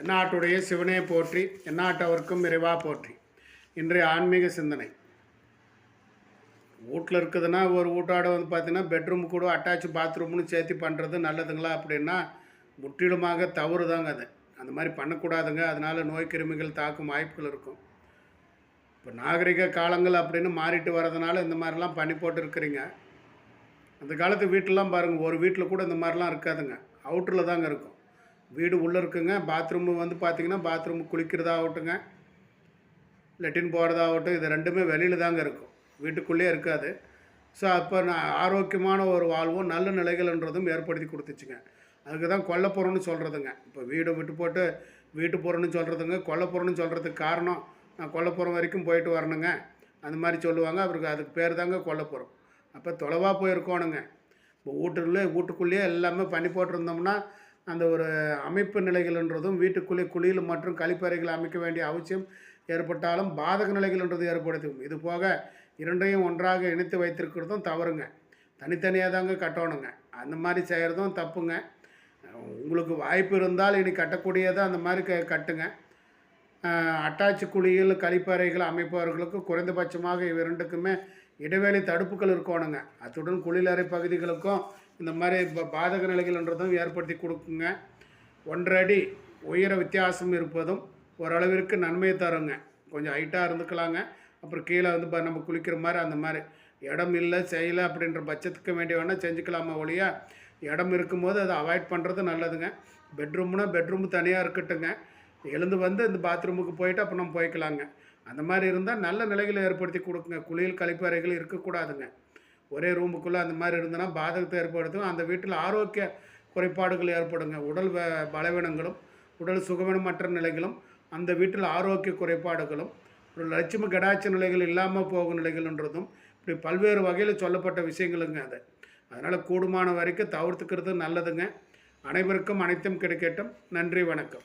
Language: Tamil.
என்னாட்டுடைய சிவனே போற்றி எந்நாட்டவர்க்கும் இறைவா போற்றி. இன்றைய ஆன்மீக சிந்தனை. வீட்டில் இருக்குதுன்னா ஒரு வீட்டோட வந்து பார்த்திங்கன்னா பெட்ரூம் கூட அட்டாச் பாத்ரூம்னு சேர்த்து பண்ணுறது நல்லதுங்களா அப்படின்னா முற்றிலுமாக தவறு தாங்க அது. அந்த மாதிரி பண்ணக்கூடாதுங்க. அதனால் நோய் கிருமிகள் தாக்கும் வாய்ப்புகள் இருக்கும். இப்போ நாகரிக காலங்கள் அப்படின்னு மாறிட்டு வரதுனால இந்த மாதிரிலாம் பண்ணி போட்டு இருக்கிறீங்க அந்த காலத்து வீட்டிலலாம் பாருங்கள் ஒரு வீட்டில் கூட இந்த மாதிரிலாம் இருக்காதுங்க. அவுட்டரில் தாங்க இருக்கும். வீடு உள்ளே இருக்குங்க. பாத்ரூமு வந்து பார்த்தீங்கன்னா பாத்ரூம் குளிக்கிறதாகட்டுங்க. லெட்டின் போகிறதாகட்டும் இது ரெண்டுமே வெளியில் தாங்க இருக்கும். வீட்டுக்குள்ளேயே இருக்காது. ஸோ அப்போ நான் ஆரோக்கியமான ஒரு வாழ்வும் நல்ல நிலைகள்ன்றதும் ஏற்படுத்தி கொடுத்துச்சுங்க. அதுக்கு தான் கொல்லப்புறம்னு சொல்கிறதுங்க இப்போ வீடை விட்டு போட்டு வீட்டு போகிறோம்னு சொல்கிறதுங்க கொல்லப்புறம்னு சொல்கிறதுக்கு காரணம் நான் கொல்லப்புறம் வரைக்கும் போயிட்டு வரணுங்க. அந்த மாதிரி சொல்லுவாங்க. அவருக்கு அதுக்கு பேர் தாங்க கொல்லப்புறம் அப்போ தொலைவாக போயிருக்கோணுங்க. இப்போ வீட்டுக்குள்ளே வீட்டுக்குள்ளேயே எல்லாமே பண்ணி போட்டிருந்தோம்னா அந்த ஒரு அமைப்பு நிலைகள்ன்றதும் வீட்டுக்குள்ளே குளியல் மற்றும் கழிப்பறைகள் அமைக்க வேண்டிய அவசியம் ஏற்பட்டாலும் பாதக நிலைகள்ன்றது ஏற்படுத்தும். இது போக இரண்டையும் ஒன்றாக இணைத்து வைத்திருக்கிறதும் தவறுங்க. தனித்தனியாக தாங்க கட்டணுங்க. அந்த மாதிரி செய்கிறதும் தப்புங்க. உங்களுக்கு வாய்ப்பு இருந்தால் இனி கட்டக்கூடியதை அந்த மாதிரி க கட்டுங்க. அட்டாச் குழியில் கழிப்பறைகள் அமைப்பவர்களுக்கு குறைந்தபட்சமாக இவ்விரண்டுக்குமே இடைவேளை தடுப்புகள் இருக்கணுங்க. அத்துடன் குளிலறை பகுதிகளுக்கும் இந்த மாதிரி இப்போ பாதக நிலைகள்ன்றதும் ஏற்படுத்தி கொடுக்குங்க. ஒன்றரை உயர வித்தியாசம் இருப்பதும் ஓரளவிற்கு நன்மையை தருங்க. கொஞ்சம் ஹைட்டாக இருந்துக்கலாங்க. அப்புறம் கீழே வந்து ப- நம்ம குளிக்கிற மாதிரி அந்த மாதிரி. இடம் இல்லை செய்யலை அப்படின்ற பட்சத்துக்கு வேண்டிய வேணால் செஞ்சுக்கலாமா ஒழிய இடம் இருக்கும்போது அதை அவாய்ட் பண்ணுறது நல்லதுங்க. பெட்ரூம்னா பெட்ரூம் தனியாக இருக்கட்டுங்க. எழுந்து வந்து இந்த பாத்ரூமுக்கு போயிட்டு அப்போ நம்ம போய்க்கலாங்க. அந்த மாதிரி இருந்தால் நல்ல நிலைகளை ஏற்படுத்தி கொடுக்குங்க. குளியல் கழிப்பறைகள் இருக்கக்கூடாதுங்க. ஒரே ரூமுக்குள்ளே அந்த மாதிரி இருந்தனா பாதகத்தை ஏற்படுத்தும் அந்த வீட்டில் ஆரோக்கிய குறைபாடுகள் ஏற்படுங்க. உடல் வ- பலவீனங்களும் உடல் சுகவீனமற்ற நிலைகளும் அந்த வீட்டில் ஆரோக்கிய குறைபாடுகளும் ஒரு லட்சுமி கடாட்ச நிலைகள் இல்லாமல் போகும் நிலைகள்ன்றதும் இப்படி பல்வேறு வகையில் சொல்லப்பட்ட விஷயங்களுங்க அது. அதனால் கூடுமான வரைக்கும் தவிர்த்துக்கிறது நல்லதுங்க. அனைவருக்கும் அனைத்தும் கிடைக்கட்டும். நன்றி வணக்கம்.